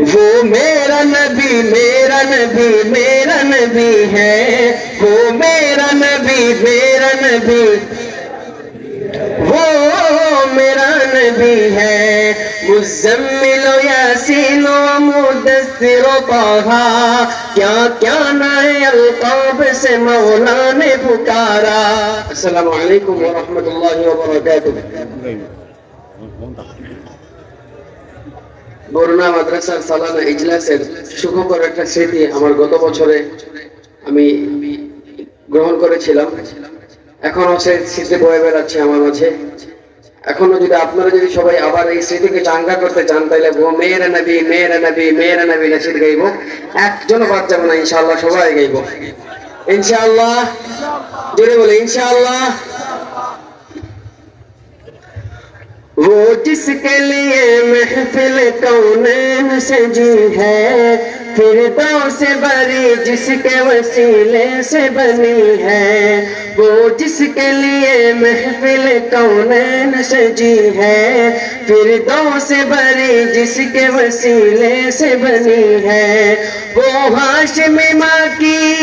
وہ میرا نبی میرا نبی میرا نبی ہے۔ وہ میرا نبی میرا نبی۔ وہ میرا نبی ہے۔ مزمل و یاسین و مدثر و طہا کیا کیا نئے القاب سے مولا نے پکارا۔ السلام علیکم ورحمۃ اللہ وبرکاتہ۔ বরুণা মাদ্রাসার সালানা ইজলাসের সুখকর একটা স্মৃতি আমার গত বছরে আমি গ্রহণ করেছিলাম। এখনও সে স্মৃতি বয়ে বেড়াচ্ছে আমার মাঝে। এখনও যদি আপনারা যদি সবাই আবার এই স্মৃতিকে চাঙ্গা করতে চান তাহলে মেয়ের নবী মেয়ের নবী মেয়ের নবী নাসিদ গাইব। একজনও বাদ যাবে না, ইনশাআল্লাহ সবাই গাইব। ইনশাআল্লাহ, জোরে বলে, ইনশাআল্লাহ। وہ جس کے لیے محفل کونین سجی ہے؟ پھر دو سے بری جس کے وسیلے سے بنی ہے۔ وہ جس کے لیے محفل کونین سجی ہے۔ پھر دو سے بری جس کے وسیلے سے بنی ہے۔ وہ ہاشم ماں کی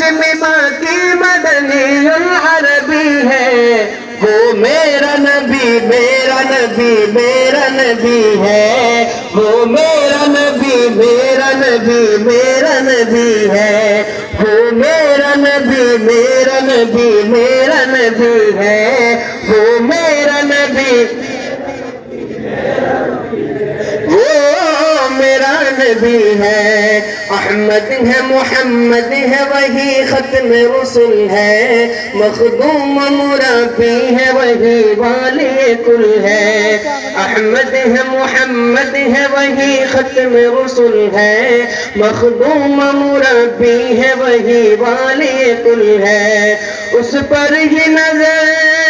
ہاشم باقی مدنی العربی ہے۔ وہ میرا نبی میرا نبی میرا نبی ہے۔ وہ میرا نبی میرا نبی میرا نبی ہے۔ وہ میرا نبی میرا نبی میرا نبی ہے۔ وہ میرا نبی، وہ میرا نبی ہے۔ احمد ہے، محمد ہے، وہی ختم رسول ہے۔ مخدوم مربی ہے، وہی والی کل ہے۔ احمد ہے، محمد ہے، وہی ختم رسول ہے۔ مخدوم مربی ہے، وہی والی کل ہے۔ اس پر ہی نظر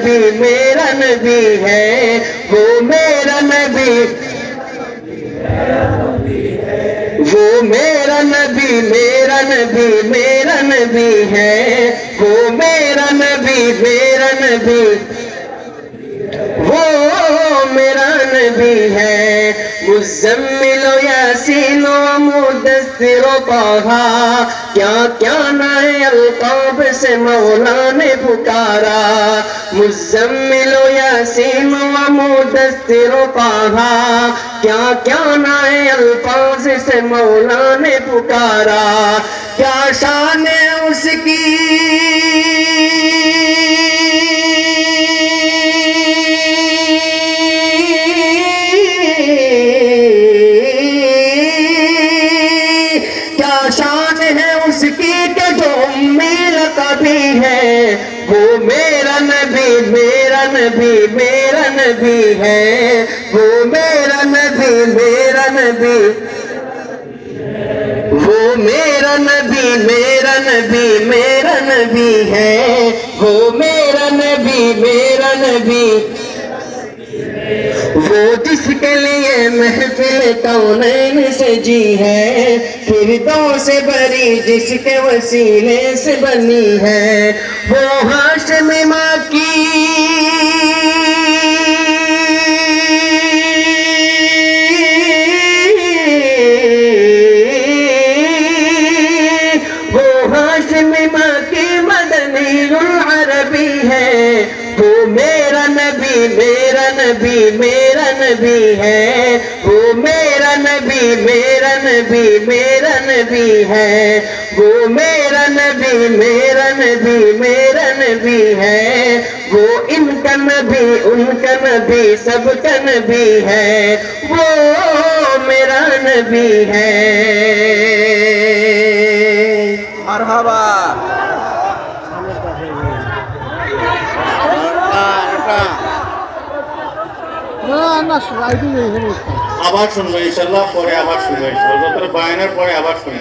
نبی میرا نبی ہے، وہ میرا نبی وہ میرا نبی میرا نبی میرا نبی ہے، وہ میرا نبی میرا نبی وہ میرا نبی ہے۔ مزمل و یاسین و مدثر و طہا کیا کیا نئے القاب سے مولا نے پکارا۔ مزمل و یاسین و مدثر و طہا کیا کیا نئے الفاظ سے مولا نے پکارا۔ کیا شان ہے اس کی؟ شان ہے اس کی کہ جو میرا کبھی ہے، وہ میرا نبی میرا نبی میرا نبی ہے۔ وہ میرا نبی میرا نبی۔ وہ میرا نبی میرا نبی میرا نبی ہے۔ وہ میرا نبی میرا نبی۔ وہ جس کے لیے محفل کونین سے جی ہے، پھر دو سے بری جس کے وسیلے سے بنی ہے۔ وہ ہاں نبی میرا نبی میرا نبی ہے۔ وہ میرا نبی میرا نبی میرا نبی ہے۔ وہ میرا نبی میرا نبی میرا نبی ہے۔ وہ ان کا نبی، ان کا نبی، سب کا نبی ہے۔ وہ میرا نبی ہے۔ আবার শুনব ইনশাল্লাহ পরে আবার শুনব ইনশাল্লাহ। পরে আবার শুনব